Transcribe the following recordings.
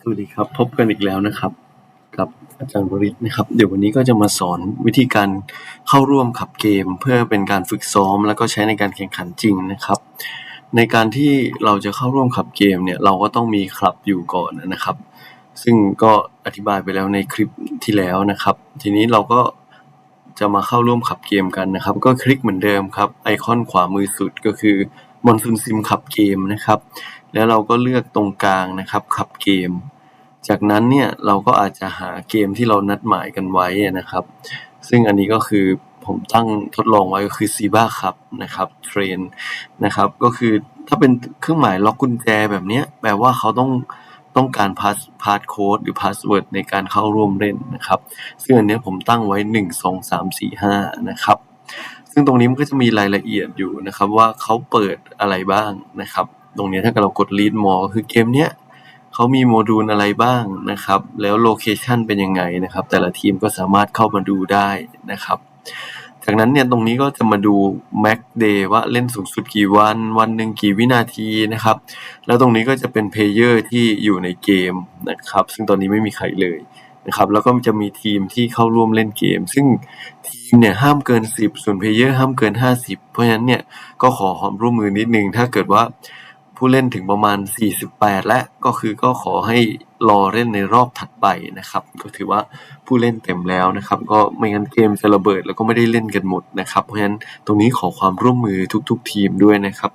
สวัสดีครับ พบกันอีกแล้วนะครับ กับอาจารย์วริศนะครับ เดี๋ยววันนี้ก็จะมาสอนวิธีการเข้าร่วมขับเกม เพื่อเป็นการฝึกซ้อม แล้วก็ใช้ในการแข่งขันจริงนะครับ ในการที่เราจะเข้าร่วมขับเกมเนี่ยเราก็ต้องมีคลับอยู่ก่อนนะครับ ซึ่งก็อธิบายไปแล้วในคลิปที่แล้วนะครับ ทีนี้เราก็จะมาเข้าร่วมขับเกมกันนะครับ ก็คลิกเหมือนเดิมครับไอคอนขวามือสุดก็คือมอนซุนซิมขับเกมนะครับ แล้วเราก็เลือกตรงกลางนะครับ ขับเกม จากนั้นเนี่ยเราก็อาจจะหาเกมที่เรานัดหมายกันไว้นะครับ ซึ่งอันนี้ก็คือผมตั้งทดลองไว้ก็คือซีบ้าครับนะครับเทรนนะครับก็คือถ้าเป็นเครื่องหมายล็อกกุญแจแบบนี้แปลว่าเขาต้องต้องการพาสพาสโค้ดหรือพาสเวิร์ดในการเข้าร่วมเล่นนะครับซึ่งอันเนี้ยผมตั้งไว้หนึ่งสองสามสี่ห้านะครับ ซึ่งตรงนี้มันก็จะมีรายละเอียดอยู่นะครับว่าเขาเปิดอะไรบ้างนะครับ ตรงนี้ถ้าเกิดเรากด read more คือเกมเนี้ยเขามีโมดูลอะไรบ้างนะครับ แล้วโลเคชันเป็นยังไงนะครับ แต่ละทีมก็สามารถเข้ามาดูได้นะครับ จากนั้นเนี่ยตรงนี้ก็จะมาดู max day ว่าเล่นสูงสุดกี่วัน วันหนึ่งกี่วินาทีนะครับ แล้วตรงนี้ก็จะเป็นเพลเยอร์ที่อยู่ในเกมนะครับ ซึ่งตอนนี้ไม่มีใครเลยนะครับ แล้วก็จะมีทีมที่เข้าร่วมเล่นเกม ซึ่งทีมเนี่ยห้ามเกิน 10 ส่วนเพลเยอร์ห้ามเกิน 50 เพราะฉะนั้นเนี่ยก็ขอความร่วมมือนิดนึงถ้าเกิดว่า ผู้เล่นถึงประมาณ 48 และก็คือก็ขอให้รอเล่นในรอบถัดไปนะครับ ก็ถือว่าผู้เล่นเต็มแล้วนะครับ ก็ไม่งั้นเกมจะระเบิดแล้วก็ไม่ได้เล่นกันหมดนะครับ เพราะฉะนั้นตรงนี้ขอความร่วมมือทุก ๆ ทีมด้วยนะครับ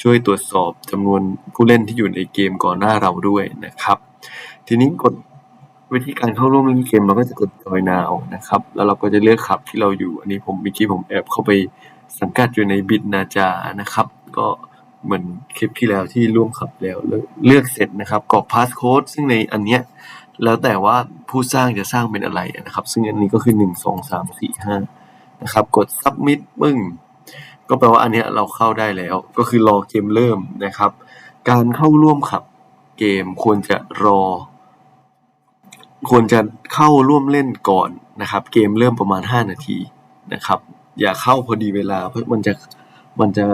ช่วยตรวจสอบจำนวนผู้เล่นที่อยู่ในเกมก่อนหน้าเราด้วยนะครับ ทีนี้กดวิธีการเข้าร่วมเล่นเกมเราก็จะกด join now นะครับ แล้วเราก็จะเลือกขับที่เราอยู่ อันนี้ผมเมื่อกี้ผมแอบเข้าไปสังกัดอยู่ในบิดนาจานะครับ ก็ เหมือนคลิปที่แล้วที่ร่วมขับแล้วเลือกเสร็จนะครับกรอกพาสโค้ดซึ่งในอันเนี้ยแล้วแต่ว่าผู้สร้างจะสร้างเป็นอะไรนะครับ ซึ่งอันนี้ก็คือหนึ่งสองสามสี่ห้านะครับ กด submit ปึ้งก็แปลว่าอันเนี้ยเราเข้าได้แล้ว ก็คือรอเกมเริ่มนะครับ การเข้าร่วมขับเกมควรจะรอ ควรจะเข้าร่วมเล่นก่อนนะครับ เกมเริ่มประมาณ 5 นาทีนะครับ อย่าเข้าพอดีเวลาเพราะมันจะมันจะ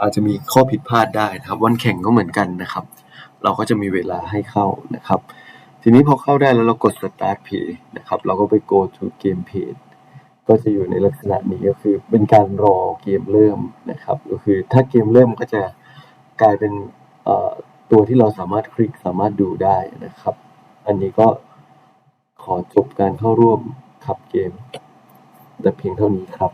อาจจะมีข้อผิดพลาดได้นะครับ วันแข่งก็เหมือนกันนะครับ เราก็จะมีเวลาให้เข้านะครับ ทีนี้พอเข้าได้แล้วเรากด start play นะครับ เราก็ไป go to game page ก็จะอยู่ในลักษณะนี้ก็คือเป็นการรอเกมเริ่มนะครับ ก็คือถ้าเกมเริ่มก็จะกลายเป็นตัวที่เราสามารถคลิกสามารถดูได้นะครับ อันนี้ก็ขอจบการเข้าร่วมขับเกม แต่เพียงเท่านี้ครับ